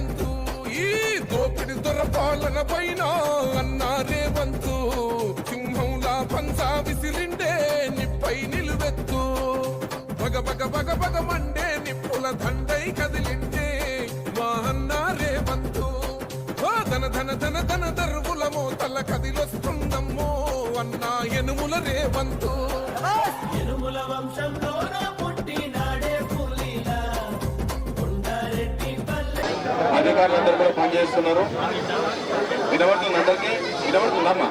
రేవంతు ఈ దోపిడి దొర పాలన పైన అన్న రేవంతు. సింహంలా పంచా విసిరిండే నిప్పై నిలువెత్తు. బగ బగ బగ బగ మండే నిప్పుల దండై కదిలిండే మా అన్న రేవంతు. ధన ధన ధన ధన దరువుల మోతల కదిలొస్తుందమ్మో అన్న ఎనుముల రేవంతు. ఎనుముల వంశంలోన పుట్టిన అధికారులందరూ కూడా పనిచేస్తున్నారు వినబడుతుంది అందరికీ వినబడుతుందమ్మా?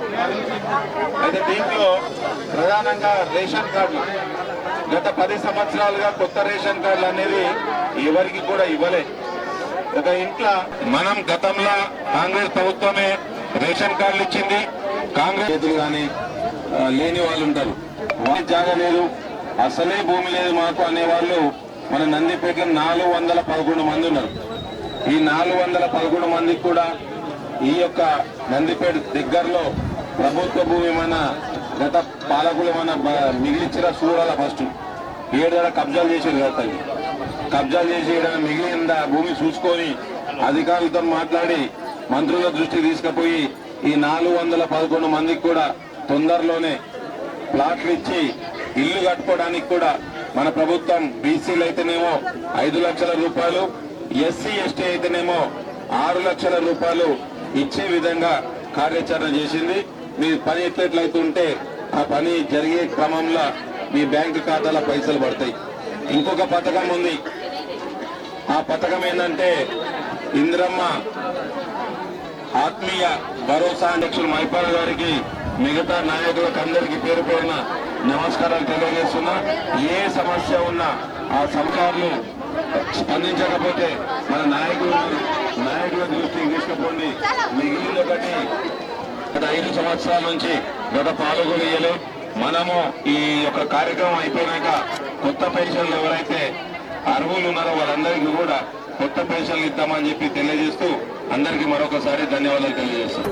అయితే దీంట్లో ప్రధానంగా రేషన్ కార్డులు. గత పది సంవత్సరాలుగా కొత్త రేషన్ కార్డులు అనేది ఎవరికి కూడా ఇవ్వలే. ఒక ఇంట్లో మనం గతంలో కాంగ్రెస్ ప్రభుత్వమే రేషన్ కార్డులు ఇచ్చింది. కాంగ్రెస్ చేతులు కానీ లేని వాళ్ళు ఉంటారు. వారి జాగా లేదు. అసలే భూమి లేదు మాకు అనే వాళ్ళు మన నందిపేటలో నాలుగు వందల పదకొండు మంది ఉన్నారు. ఈ నాలుగు వందల పదకొండు మందికి కూడా ఈ యొక్క నందిపేట దగ్గరలో ప్రభుత్వ భూమి మన గత పాలకులు మన మిగిలిచ్చిన చూడాల ఫస్ట్. ఏడు కబ్జాలు చేసేది కదా కబ్జాలు చేసి ఈడ మిగిలిన భూమి చూసుకొని అధికారులతో మాట్లాడి మంత్రుల దృష్టికి తీసుకుపోయి ఈ నాలుగు వందల పదకొండు మందికి కూడా తొందరలోనే ప్లాట్లు ఇచ్చి ఇల్లు కట్టుకోవడానికి కూడా మన ప్రభుత్వం బీసీలు అయితేనేమో ఐదు లక్షల రూపాయలు ఎస్సీ ఎస్టీ అయితేనేమో ఆరు లక్షల రూపాయలు ఇచ్చే విధంగా కార్యాచరణ చేసింది. మీ పని ఎట్లెట్లయితుంటే ఆ పని జరిగే క్రమంలో మీ బ్యాంకు ఖాతాలో పైసలు పడతాయి. ఇంకొక పథకం ఉంది. ఆ పథకం ఏంటంటే ఇంద్రమ్మ ఆత్మీయ భరోసా అధ్యక్షులు మైపాల గారికి మిగతా నాయకులకు అందరికీ పేరు పేరున నమస్కారాలు తెలియజేస్తున్నా. ఏ సమస్య ఉన్నా ఆ సర్కార్లు స్పందించకపోతే మన నాయకులు నాయకుల దృష్టికి తీసుకుపోండి. మిగిలిన ఒకటి గత ఐదు సంవత్సరాల నుంచి గత ఇయ్యలే. మనము ఈ యొక్క కార్యక్రమం అయిపోయినాక కొత్త పెన్షన్లు ఎవరైతే అర్హులు ఉన్నారో వాళ్ళందరికీ కూడా కొత్త పెన్షన్లు ఇద్దామని చెప్పి తెలియజేస్తూ అందరికీ మరొకసారి ధన్యవాదాలు తెలియజేస్తాను.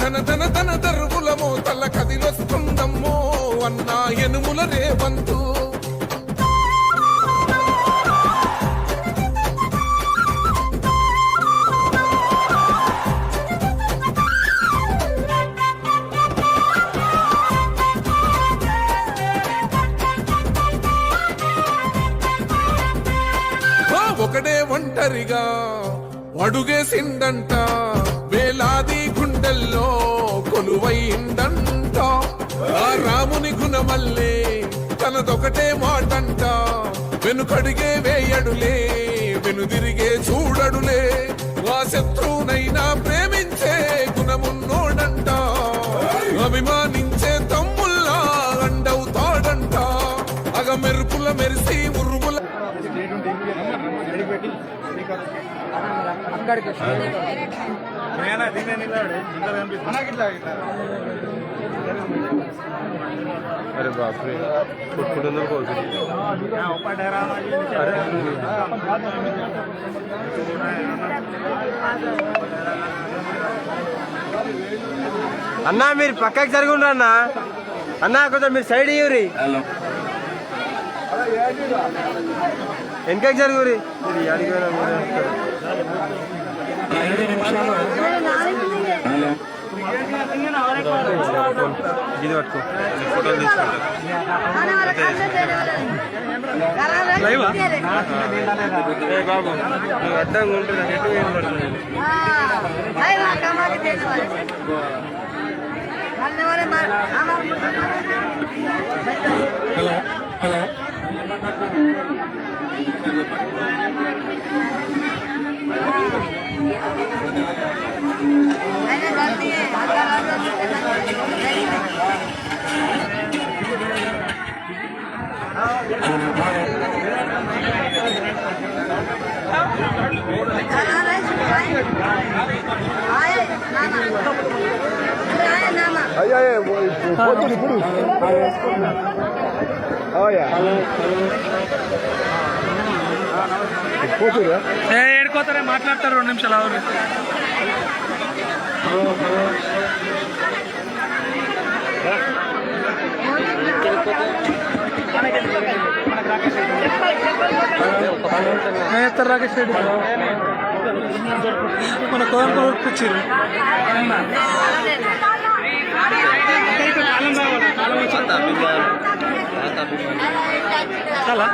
ధన ధన ధన దరువులమో తల కదిలొస్తుందమ్మో అన్న ఎనుముల రేవంతు. ఒకడే ఒంటరిగా అడుగేసిండంట గుండెల్లో కొలువైందంట. ఆ రాముని గుణమల్లే తనదొకటే మాటంట. వెనుకడిగే వేయడులే వెనుదిరిగే చూడడులే. ఆ శత్రువునైనా ప్రేమించే గుణమున్నోడంట. అభిమానించే తమ్ముల్లా అండవుతాడంట. అగ మెరుపుల మెరిసి ఉరుముల अरे बाप रे फुट फुटून बोल అన్నా మీరు పక్కకి జరుగుండ్రు అన్న అన్నా కొంచెం మీరు సైడ్ ఇవ్వరి హలో వెనకకి జరుగురి ఇది అడిగిపోయినా మీరే వస్తారు. ఇది పట్టుకో ఈ ఫోటోలు తీసుకుంటారు ఏ బాబు నువ్వు అడ్డంగా ఉంటుంది నాకు ఎటు ఏం పడుతుంది అయ్యా ఇప్పుడు ఇప్పుడు ఓయా ఏడుకోతారే మాట్లాడతారు రెండు నిమిషాలు అవును ఎత్తారు రాకేష్ రెడ్డి మన కోదండ వచ్చారు చాలా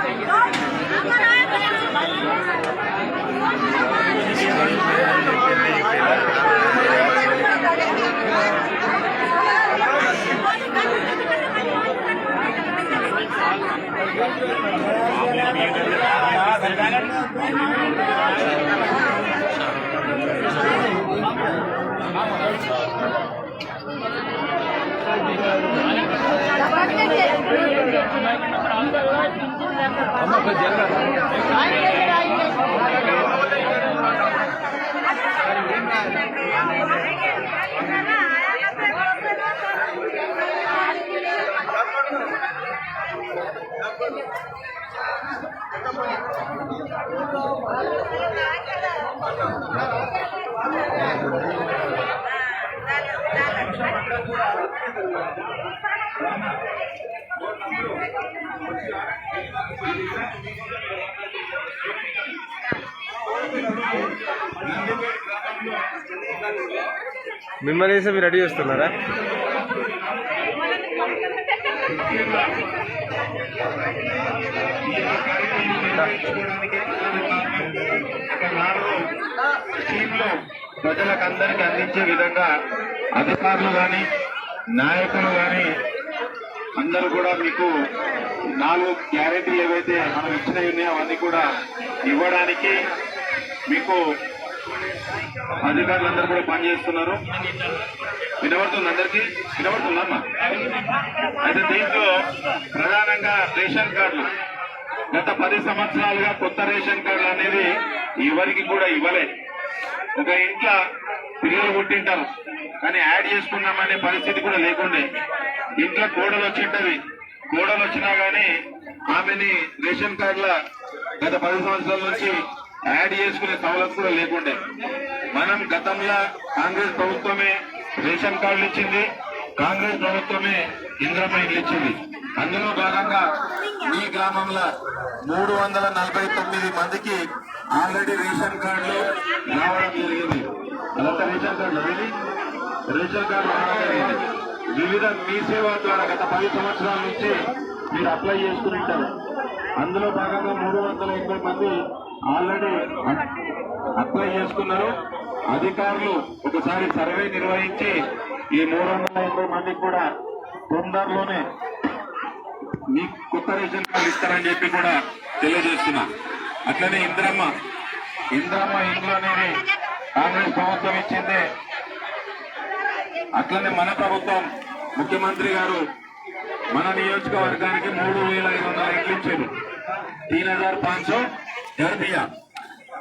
మిమ్మల్ని వేసి మీరు రెడీ చేస్తున్నారా? ప్రజలకు అందరికీ అందించే విధంగా అధికారులు గాని నాయకులు గాని అందరూ కూడా మీకు నాలుగు గ్యారెంటీలు ఏవైతే మనం ఇచ్చినవి ఉన్నాయో అవన్నీ కూడా ఇవ్వడానికి మీకు అధికారులందరూ కూడా పనిచేస్తున్నారు. వినబడుతుంది అందరికీ? వినబడుతుందమ్మా అయితే దీంట్లో ప్రధానంగా రేషన్ కార్డులు. గత పది సంవత్సరాలుగా కొత్త రేషన్ కార్డులు అనేది ఎవరికి కూడా ఇవ్వలేదు ఒక ఇంట్లో పిల్లలు పుట్టింటారు. కానీ యాడ్ చేసుకున్నామనే పరిస్థితి కూడా లేకుండే. ఇంట్లో కోడలు వచ్చింటది. కోడలు వచ్చినా గానీ ఆమెని రేషన్ కార్డుల గత పది సంవత్సరాల నుంచి యాడ్ చేసుకునే సవలత్ కూడా లేకుండే. మనం గతంలో కాంగ్రెస్ ప్రభుత్వమే రేషన్ కార్డులు ఇచ్చింది. కాంగ్రెస్ ప్రభుత్వమే ఇంద్రమ్మ ఇచ్చింది. అందులో భాగంగా ఈ గ్రామంలో మూడు వందల నలభై తొమ్మిది మందికి ఆల్రెడీ రేషన్ కార్డులు రావడం జరిగింది. అదంతా రేషన్ కార్డు ఇది రేషన్ కార్డు వివిధ మీ సేవ ద్వారా గత పది సంవత్సరాల నుంచి మీరు అప్లై చేసుకుని ఉంటారు. అందులో భాగంగా మూడు వందల ఎనభై మంది ఆల్రెడీ అప్లై చేసుకున్నారు. అధికారులు ఒకసారి సర్వే నిర్వహించి ఈ మూడు వందల ఎనభై మందికి కూడా తొందరలోనే మీ కొత్త రేషన్ కార్డు ఇస్తారని చెప్పి కూడా తెలియజేస్తున్నా. అట్లనే ఇంద్రమ్మ ఇంద్రమ్మ ఇంట్లో అనేది కాంగ్రెస్ ప్రభుత్వం ఇచ్చింది. అట్లనే మన ప్రభుత్వం ముఖ్యమంత్రి గారు మన నియోజకవర్గానికి మూడు వేల ఐదు వందల ఇండ్లు ఇచ్చారు. తీన్ హజార్ పాంచ్ సో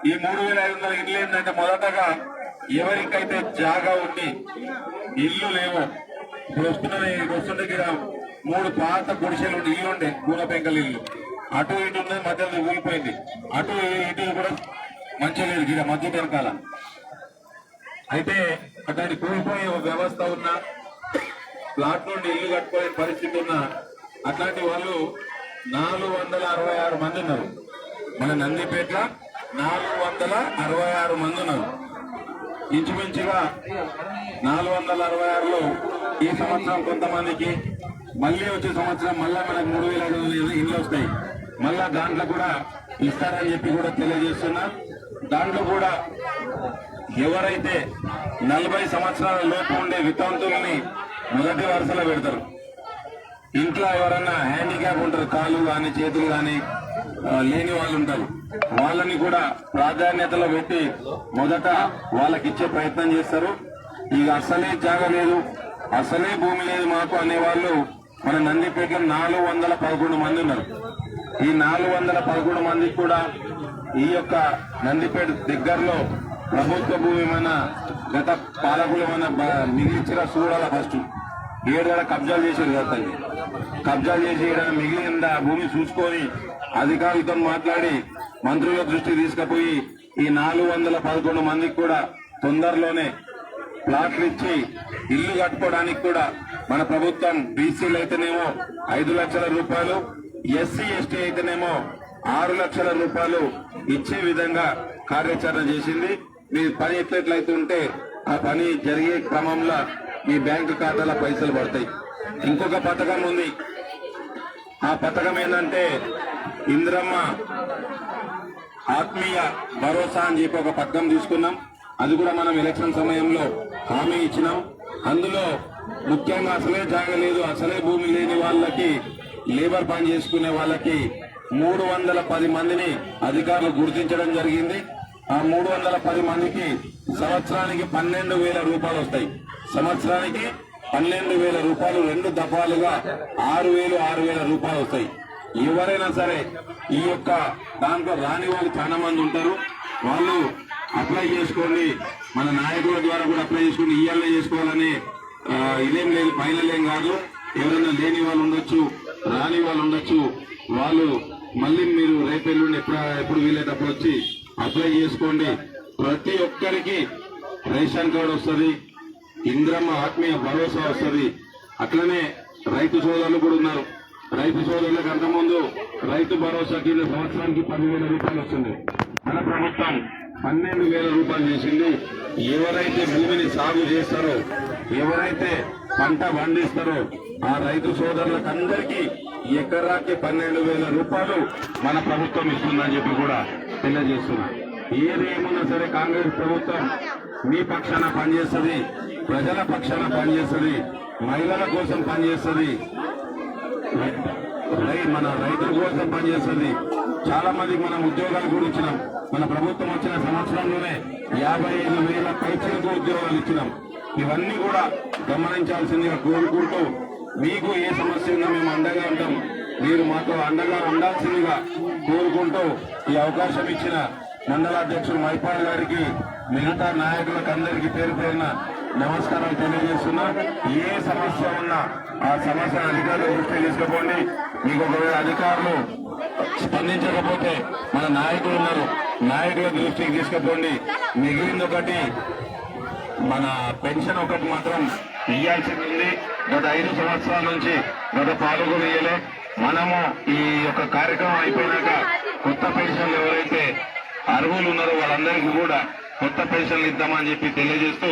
ఈ మూడు వేల ఐదు వందల ఇండ్లు ఏంటంటే మొదటగా ఎవరికైతే జాగా ఉండి ఇల్లు లేవో ఇప్పుడు వస్తున్న వస్తుండే మూడు పాత గుడిసెలు ఉండే ఇల్లు ఉండే కూల పెంకల ఇల్లు. అటు ఇటు ఉన్నది మధ్యలో ఊగిపోయింది. అటు ఇటు కూడా మంచిగా లేదు గిరా మధ్య వెనకాల. అయితే అట్లాంటి కూలిపోయే వ్యవస్థ ఉన్న ప్లాట్ నుండి ఇల్లు కట్టుకోలేని పరిస్థితి ఉన్న అట్లాంటి వాళ్ళు నాలుగు వందల అరవై ఆరు మంది ఉన్నారు. మన నందిపేట నాలుగు వందల అరవై ఆరు మంది ఉన్నారు. ఇంచుమించుగా నాలుగు వందల అరవై ఆరులో ఈ సంవత్సరం కొంతమందికి మళ్ళీ వచ్చే సంవత్సరం మళ్ళా మనకు మూడు వేల ఐదు వందల ఇండ్లు వస్తాయి. మళ్ళా దాంట్లో కూడా ఇస్తారని చెప్పి కూడా తెలియజేస్తున్నా. దాంట్లో కూడా ఎవరైతే నలభై సంవత్సరాల లోపు ఉండే వితంతుల్ని మొదటి వరుసలో పెడతారు. ఇంట్లో ఎవరన్నా హ్యాండిక్యాప్ ఉంటారు కాళ్ళు కానీ చేతులు కానీ లేని వాళ్ళు ఉంటారు. వాళ్ళని కూడా ప్రాధాన్యతలో పెట్టి మొదట వాళ్ళకి ఇచ్చే ప్రయత్నం చేస్తారు. ఇక అసలే జాగ లేదు అసలే భూమి లేదు మాకు అనేవాళ్ళు మన నందిపేటలో నాలుగు వందల పదకొండు మంది ఉన్నారు. ఈ నాలుగు వందల పదకొండు మందికి కూడా ఈ యొక్క నందిపేట దగ్గరలో ప్రభుత్వ భూమి మన గత పాలకులు మన మిగిలిచ్చిన చూడాల ఫస్ట్. ఏడాడ కబ్జాలు చేశారు కదా కబ్జాలు చేసి ఏడాడ మిగిలిన భూమి చూసుకొని అధికారులతో మాట్లాడి మంత్రుల దృష్టికి తీసుకుపోయి ఈ నాలుగు వందల పదకొండు మందికి కూడా తొందరలోనే ప్లాట్లు ఇచ్చి ఇల్లు కట్టుకోవడానికి కూడా మన ప్రభుత్వం బీసీలు అయితేనేమో ఐదు లక్షల రూపాయలు ఎస్సీ ఎస్టీ అయితేనేమో ఆరు లక్షల రూపాయలు ఇచ్చే విధంగా కార్యాచరణ చేసింది. మీ పని ఎట్లెట్లయితే ఉంటే ఆ పని జరిగే క్రమంలో మీ బ్యాంకు ఖాతాలో పైసలు పడతాయి. ఇంకొక పథకం ఉంది. ఆ పథకం ఏంటంటే ఇంద్రమ్మ ఆత్మీయ భరోసా అని చెప్పి ఒక పథకం తీసుకున్నాం. అది కూడా మనం ఎలక్షన్ సమయంలో హామీ ఇచ్చినాం. అందులో ముఖ్యంగా అసలే జాగలేదు అసలే భూమి లేని వాళ్ళకి లేబర్ పని చేసుకునే వాళ్ళకి మూడు వందల పది మందిని అధికారులు గుర్తించడం జరిగింది. ఆ మూడు వందల పది మందికి సంవత్సరానికి పన్నెండు వేల రూపాయలు వస్తాయి. సంవత్సరానికి పన్నెండు వేల రూపాయలు రెండు దఫాలుగా ఆరు వేలు ఆరు వేల రూపాయలు వస్తాయి. ఎవరైనా సరే ఈ యొక్క దాంట్లో రాని వాళ్ళు చాలా మంది ఉంటారు. వాళ్ళు అప్లై చేసుకోండి. మన నాయకుల ద్వారా కూడా అప్లై చేసుకుని ఇయ్యాలనే చేసుకోవాలని ఇదేం లేదు. ఫైనల్ కాదు. ఎవరైనా లేని వాళ్ళు ఉండొచ్చు రాని వాళ్ళు ఉండొచ్చు. వాళ్ళు మళ్ళీ మీరు రేపు ఎల్లుండి ఎప్పుడు ఎప్పుడు వీలైనప్పుడు వచ్చి అప్లై చేసుకోండి. ప్రతి ఒక్కరికి రేషన్ కార్డు వస్తుంది. ఇంద్రమ్మ ఆత్మీయ భరోసా వస్తుంది. అట్లనే రైతు సోదరులు కూడా ఉన్నారు. రైతు సోదరులకు అంతకుముందు రైతు భరోసా కింద సంవత్సరానికి పదివేల రూపాయలు వస్తుంది. మన ప్రభుత్వం పన్నెండు వేల రూపాయలు చేసింది. ఎవరైతే భూమిని సాగు చేస్తారో ఎవరైతే పంట పండిస్తారో ఆ రైతు సోదరులకు అందరికీ ఎకరాకి పన్నెండు వేల రూపాయలు మన ప్రభుత్వం ఇస్తుందని చెప్పి కూడా తెలియజేస్తున్నా. ఏది ఏమున్నా సరే కాంగ్రెస్ ప్రభుత్వం మీ పక్షాన పనిచేస్తుంది ప్రజల పక్షాన పనిచేస్తుంది మహిళల కోసం పనిచేస్తుంది మన రైతుల కోసం పనిచేస్తుంది. చాలా మందికి మనం ఉద్యోగాలు కూడా ఇచ్చినాం మన ప్రభుత్వం వచ్చిన సంవత్సరంలోనే యాభై ఐదు వేల పైచలకు ఉద్యోగాలు ఇచ్చినాం. ఇవన్నీ కూడా గమనించాల్సిందిగా కోరుకుంటూ మీకు ఏ సమస్య ఉన్నా మేము అండగా ఉంటాం. మీరు మాతో అండగా ఉండాల్సిందిగా కోరుకుంటూ ఈ అవకాశం ఇచ్చిన మండల అధ్యక్షుడు మైపాల్ గారికి మిగతా నాయకులకు అందరికీ పేరు పేరున నమస్కారాలు తెలియజేస్తున్నా. ఏ సమస్య ఉన్నా ఆ సమస్యను అధికారులు దృష్టి తీసుకుపోండి. మీకు ఒకవేళ అధికారులు స్పందించకపోతే మన నాయకులు ఉన్నారు. నాయకుల దృష్టికి తీసుకుపోండి. మిగిలింది ఒకటి మన పెన్షన్ ఒకటి మాత్రం ఇవ్వాల్సింది ఉంది గత ఐదు సంవత్సరాల నుంచి గత పాలకులు ఇయ్యలే. మనము ఈ యొక్క కార్యక్రమం అయిపోయినాక కొత్త పెన్షన్లు ఎవరైతే అర్హులు ఉన్నారో వాళ్ళందరికీ కూడా కొత్త పెన్షన్లు ఇద్దామని చెప్పి తెలియజేస్తూ